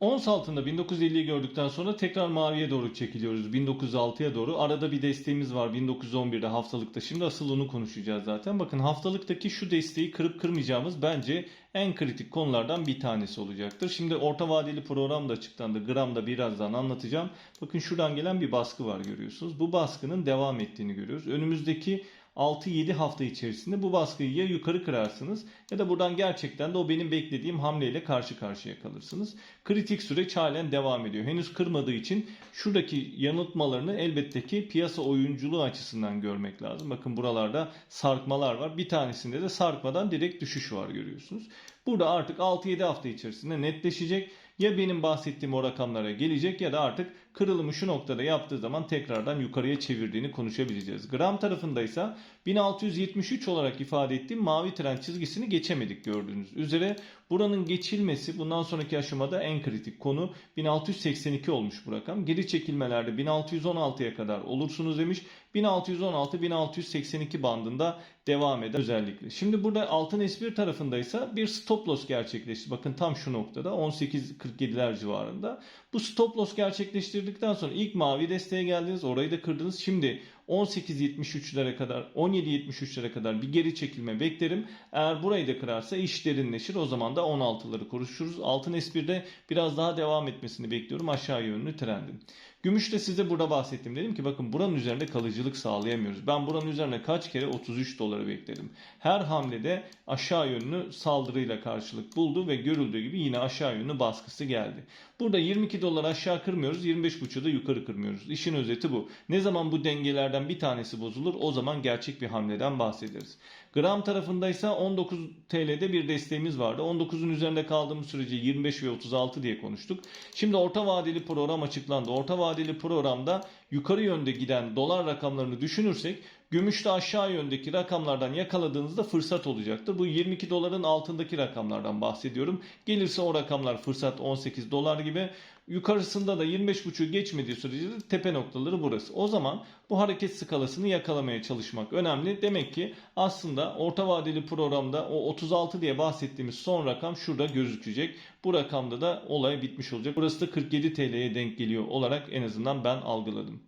Ons altında 1950'yi gördükten sonra tekrar maviye doğru çekiliyoruz. 1906'ya doğru. Arada bir desteğimiz var 1911'de haftalıkta. Şimdi asıl onu konuşacağız zaten. Bakın haftalıktaki şu desteği kırıp kırmayacağımız bence en kritik konulardan bir tanesi olacaktır. Şimdi orta vadeli program da açıklandı. Gramda birazdan anlatacağım. Bakın şuradan gelen bir baskı var görüyorsunuz. Bu baskının devam ettiğini görüyoruz. Önümüzdeki 6-7 hafta içerisinde bu baskıyı ya yukarı kırarsınız ya da buradan gerçekten de o benim beklediğim hamleyle karşı karşıya kalırsınız. Kritik süreç halen devam ediyor. Henüz kırmadığı için şuradaki yanıltmalarını elbette ki piyasa oyunculuğu açısından görmek lazım. Bakın buralarda sarkmalar var. Bir tanesinde de sarkmadan direkt düşüş var görüyorsunuz. Burada artık 6-7 hafta içerisinde netleşecek. Ya benim bahsettiğim o rakamlara gelecek ya da artık kırılımı şu noktada yaptığı zaman tekrardan yukarıya çevirdiğini konuşabileceğiz. Gram tarafındaysa 1673 olarak ifade ettiğim mavi trend çizgisini geçemedik gördüğünüz üzere. Buranın geçilmesi bundan sonraki aşamada en kritik konu 1682 olmuş bu rakam. Geri çekilmelerde 1616'ya kadar olursunuz demiş. 1616-1682 bandında devam eder özellikle. Şimdi burada altın S1 tarafındaysa bir stop loss gerçekleşti. Bakın tam şu noktada 18.47'ler civarında. Bu stop loss gerçekleştirdikten sonra ilk mavi desteğe geldiniz. Orayı da kırdınız. Şimdi 18.73'lere kadar 17.73'lere kadar bir geri çekilme beklerim. Eğer burayı da kırarsa iş derinleşir. O zaman da 16'ları konuşuruz. Altın S1'de biraz daha devam etmesini bekliyorum aşağı yönlü trendin. Gümüşte size burada bahsettim. Dedim ki bakın buranın üzerinde kalıcılık sağlayamıyoruz. Ben buranın üzerine kaç kere 33 doları bekledim. Her hamlede aşağı yönlü saldırıyla karşılık buldu ve görüldüğü gibi yine aşağı yönlü baskısı geldi. Burada 22 dolar aşağı kırmıyoruz, 25.5'u da yukarı kırmıyoruz. İşin özeti bu. Ne zaman bu dengelerden bir tanesi bozulur o zaman gerçek bir hamleden bahsederiz. Gram tarafındaysa 19 TL'de bir desteğimiz vardı. 19'un üzerinde kaldığımız sürece 25 ve 36 diye konuştuk. Şimdi orta vadeli program açıklandı. Orta vadeli programda yukarı yönde giden dolar rakamlarını düşünürsek gümüşte aşağı yöndeki rakamlardan yakaladığınızda fırsat olacaktır. Bu 22 doların altındaki rakamlardan bahsediyorum. Gelirse o rakamlar fırsat 18 dolar gibi. Yukarısında da 25.5'u geçmediği sürece de tepe noktaları burası. O zaman bu hareket skalasını yakalamaya çalışmak önemli. Demek ki aslında orta vadeli programda o 36 diye bahsettiğimiz son rakam şurada gözükecek. Bu rakamda da olay bitmiş olacak. Burası da 47 TL'ye denk geliyor olarak en azından ben algıladım.